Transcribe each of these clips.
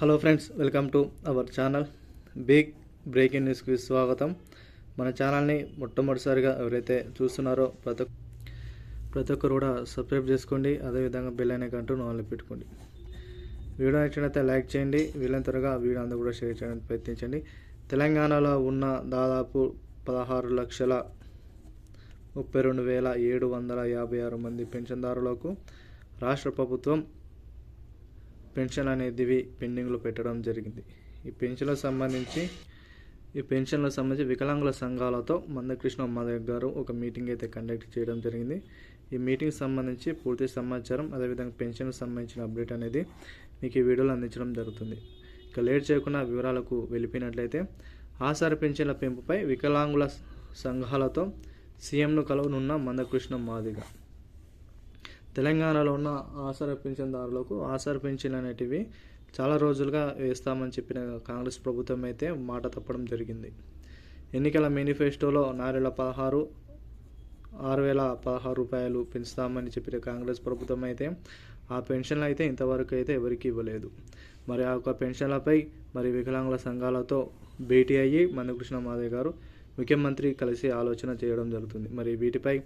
Hello friends welcome to our channel big breaking న్యూస్కి స్వాగతం. మన ఛానల్ని మొట్టమొదటిసారిగా ఎవరైతే చూస్తున్నారో ప్రతి ఒక్క- ప్రతి ఒక్కరు కూడా సబ్స్క్రైబ్ చేసుకోండి. అదేవిధంగా బెల్ అనే కంటూ నోళ్ళు పెట్టుకోండి. వీడియో నచ్చినట్లయితే లైక్ చేయండి. వీలైన త్వరగా వీడియో అందరూ కూడా షేర్ చేయడానికి ప్రయత్నించండి. తెలంగాణలో ఉన్న దాదాపు పదహారు లక్షల ముప్పై రెండు వేల ఏడు వందల యాభై ఆరు మంది పెన్షన్దారులకు రాష్ట్ర ప్రభుత్వం పెన్షన్ అనేది పెండింగ్లో పెట్టడం జరిగింది. ఈ పెన్షన్లకు సంబంధించి ఈ పెన్షన్లకు సంబంధించి వికలాంగుల సంఘాలతో మందకృష్ణ మాధవ్ గారు ఒక మీటింగ్ అయితే కండక్ట్ చేయడం జరిగింది. ఈ మీటింగ్ సంబంధించి పూర్తి సమాచారం అదేవిధంగా పెన్షన్కి సంబంధించిన అప్డేట్ అనేది మీకు ఈ వీడియోలో అందించడం జరుగుతుంది. ఇక లేట్ చేయకుండా వివరాలకు వెళ్ళిపోయినట్లయితే ఆసార పెన్షన్ల పెంపుపై వికలాంగుల సంఘాలతో సీఎంను కలవనున్న మందకృష్ణ మాదిగా. తెలంగాణలో ఉన్న ఆసర పింఛన్దారులకు ఆసర పింఛన్ అనేటివి చాలా రోజులుగా వేస్తామని చెప్పిన కాంగ్రెస్ ప్రభుత్వం అయితే మాట తప్పడం జరిగింది. ఎన్నికల మేనిఫెస్టోలో నాలుగు పదహారు ఆరు వేల పదహారు రూపాయలు పెంచుతామని చెప్పిన కాంగ్రెస్ ప్రభుత్వం అయితే ఆ పెన్షన్లు అయితే ఇంతవరకు అయితే ఎవరికి ఇవ్వలేదు. మరి ఆ యొక్క పెన్షన్లపై మరి వికలాంగుల సంఘాలతో భేటీ అయ్యి మందకృష్ణ మాదయ్య గారు ముఖ్యమంత్రి కలిసి ఆలోచన చేయడం జరుగుతుంది. మరి వీటిపై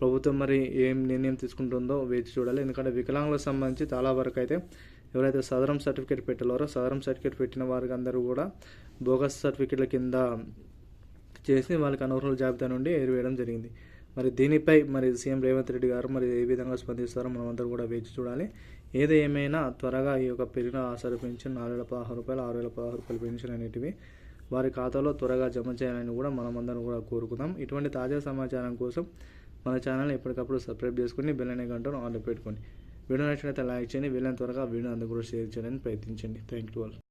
ప్రభుత్వం మరి ఏం నిర్ణయం తీసుకుంటుందో వేచి చూడాలి. ఎందుకంటే వికలాంగులకు సంబంధించి చాలా వరకు అయితే ఎవరైతే సదరం సర్టిఫికేట్ పెట్టలేరో సదరం సర్టిఫికేట్ పెట్టిన వారికి అందరూ కూడా బోగస్ సర్టిఫికేట్ల కింద చేసి వాళ్ళకి అనర్హుల జాబితా నుండి ఏరివేయడం జరిగింది. మరి దీనిపై మరి సీఎం రేవంత్ రెడ్డి గారు మరి ఏ విధంగా స్పందిస్తారో మనమందరం కూడా వేచి చూడాలి. ఏది ఏమైనా త్వరగా ఈ యొక్క పెరిగిన ఆసర పెన్షన్ నాలుగు వేల పదహారు రూపాయలు ఆరు వేల పదహారు రూపాయల పెన్షన్ అనేటివి వారి ఖాతాలో త్వరగా జమ చేయాలని కూడా మనం కూడా కోరుకుందాం. ఇటువంటి తాజా సమాచారం కోసం మన ఛానల్ని ఎప్పటికప్పుడు సబ్స్క్రైబ్ చేసుకుని బెల్ అనే గంటను ఆన్లో పెట్టుకోండి. వీడియో నచ్చినట్లయితే లైక్ చేయండి. వీళ్ళని త్వరగా వీడియో అందరూ కూడా షేర్ చేయడానికి ప్రయత్నించండి. Thank you all.